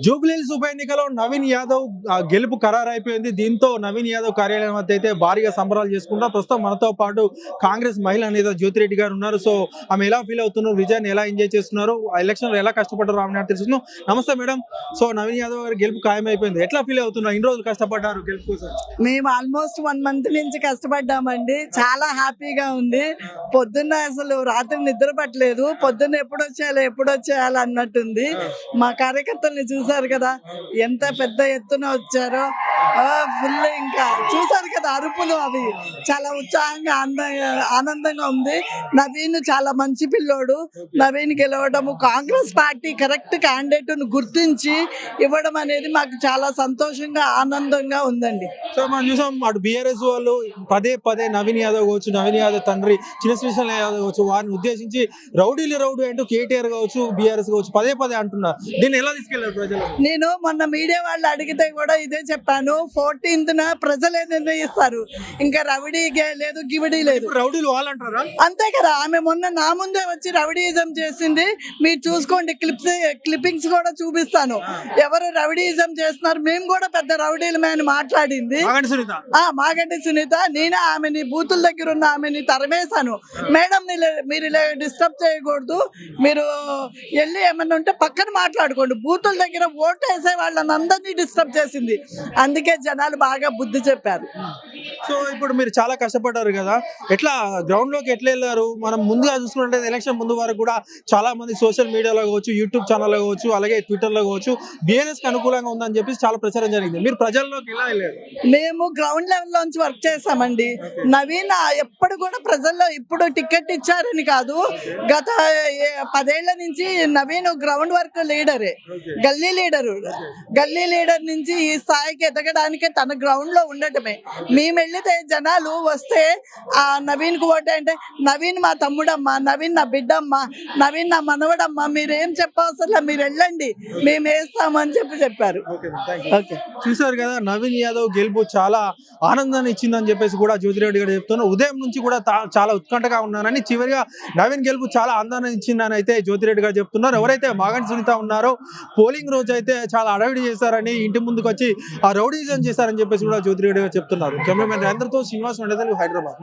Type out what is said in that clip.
జూబ్లీహిల్స్ ఉప ఎన్నికలో నవీన్ యాదవ్ ఆ, గెలుపు ఖరారు అయిపోయింది దీంతో నవీన్ యాదవ్ కార్యాలయం వద్ద అయితే భారీగా సంబరాలు చేసుకుంటా ప్రస్తుతం మనతో పాటు కాంగ్రెస్ మహిళా నేత జ్యోతిరెడ్డి గారు ఉన్నారు. సో ఆమె ఎలా ఫీల్ అవుతున్నారు? విజయాన్ని ఎలా ఎంజాయ్ చేస్తున్నారు? ఎలక్షన్లో ఎలా కష్టపడ్డారు? ఆమె నాకు నమస్తే మేడం. సో నవీన్ యాదవ్ గారి గెలుపు ఖాయం అయిపోయింది ఎట్లా ఫీల్ అవుతున్నారు? ఇన్ని రోజులు కష్టపడ్డారు గెలుపు కోసం? మేము ఆల్మోస్ట్ వన్ మంత్ నుంచి కష్టపడ్డామండి. చాలా హ్యాపీగా ఉంది. పొద్దున్న అసలు రాత్రి నిద్ర పట్టలేదు. పొద్దున్న ఎప్పుడు వచ్చేయాలి ఎప్పుడు వచ్చేయాలి అన్నట్టుంది. మా కార్యకర్తల్ని చూసారు కదా? ఎంత పెద్ద ఎత్తున వచ్చారో. ఫుల్ ఇంకా. చూసారు కదా అరుపులు అవి. చాలా ఉత్సాహంగా ఆనందంగా ఆనందంగా ఉంది. నవీన్ చాలా మంచి పిల్లోడు. నవీన్ గెలవడము కాంగ్రెస్ పార్టీ కరెక్ట్ క్యాండిడేట్ను గుర్తించి ఇవ్వడం అనేది మాకు చాలా సంతోషంగా ఆనందంగా ఉందండి. సో మనం చూసాం అటు బీఆర్ఎస్ వాళ్ళు పదే పదే నవీన్ యాదవ్ కావచ్చు నవీన్ యాదవ్ తండ్రి చిన్న శ్రీశైలం యాదవ్ కావచ్చు వారిని ఉద్దేశించి రౌడీలు రౌడీ అంటూ కేటీఆర్ కావచ్చు బీఆర్ఎస్ కావచ్చు పదే పదే అంటున్నారు. దీన్ని ఎలా తీసుకెళ్ళారు ప్రజలు? నేను మొన్న మీడియా వాళ్ళు అడిగితే కూడా ఇదే చెప్పాను. ఫోర్టీన్త్ ప్రజలే నిర్ణయిస్తారు. ఇంకా రవిడీ గే- లేదు గివిడీ లేదు. రౌడీలు వాళ్ళు అంటారా అంతే కదా ఆమె మొన్న నా ముందే వచ్చి రవిడీయిజం చేసింది. మీరు చూసుకోండి క్లిప్స్ క్లిప్పింగ్స్ కూడా చూపిస్తాను. ఎవరు రవిడీయిజం చేస్తున్నారు? మేము కూడా పెద్ద రౌడీలమే అని మాట్లాడింది. మాగంటి సునీత? నేనే ఆమెని బూతుల దగ్గర ఉన్న ఆమెని తరమేశాను. మేడం మీరు- మీరు ఇలా డిస్టర్బ్ చేయకూడదు. మీరు వెళ్ళి ఏమన్నా ఉంటే పక్కన మాట్లాడుకోండి. బూతుల దగ్గర ఓటు వేసే వాళ్ళని అందరినీ డిస్టర్బ్ చేసింది. అందుకే జనాలు బాగా బుద్ధి చెప్పారు. సో ఇప్పుడు మీరు చాలా కష్టపడ్డారు కదా. ఎట్లా గ్రౌండ్లోకి ఎట్లా వెళ్ళారు? మనం ముందుగా చూసుకున్నట్లయితే ఎలక్షన్ ముందు వరకు కూడా చాలా మంది సోషల్ మీడియాలో కావచ్చు యూట్యూబ్ ఛానల్లో కావచ్చు అలాగే ట్విట్టర్లో కావచ్చు బిఎన్ఎస్కి అనుకూలంగా ఉందని చెప్పేసి చాలా ప్రచారం జరిగింది. మీరు ప్రజల్లోకి ఎలా వెళ్ళారు? మేము గ్రౌండ్ లెవెల్ నుంచి వర్క్ చేసామండి నవీన్ ఎప్పుడు కూడా ప్రజల్లో ఇప్పుడు టికెట్ ఇచ్చారని కాదు. గత పదేళ్ళ నుంచి నవీన్ గ్రౌండ్ వర్క్ లీడరే గల్లీ లీడరు. గల్లీ లీడర్ నుంచి ఈ స్థాయికి ఎదగడానికి తన గ్రౌండ్లో ఉండటమే. మేము వెళ్తే జనాలు వస్తే ఆ నవీన్కు ఓటే అంటే నవీన్ మా తమ్ముడమ్మా నవీన్ నా బిడ్డమ్మా నవీన్ నా మనవడమ్మా మీరేం చెప్పవసరం మీరు వెళ్ళండి మేము వేస్తామని చెప్పి చెప్పారు. ఓకే చూసారు కదా నవీన్ యాదవ్ గెలుపు చాలా ఆనందాన్ని ఇచ్చిందని చెప్పేసి కూడా జ్యోతిరెడ్డి గారు చెప్తున్నారు. ఉదయం నుంచి కూడా చాలా ఉత్కంఠగా ఉన్నానని చివరిగా నవీన్ గెలుపు చాలా ఆనందాన్ని ఇచ్చిందని అయితే జ్యోతిరెడ్డి గారు చెప్తున్నారు. ఎవరైతే మాగంటి సునీత ఉన్నారో పోలింగ్ రోజు అయితే చాలా అడవిడి చేశారని ఇంటి ముందుకు వచ్చి ఆ రౌడీజం చేశారని చెప్పేసి కూడా జ్యోతిరెడ్డి గారు చెప్తున్నారు. కెమెరామెన్ రేంద్రతో శ్రీనివాస్ వండదలు హైదరాబాద్.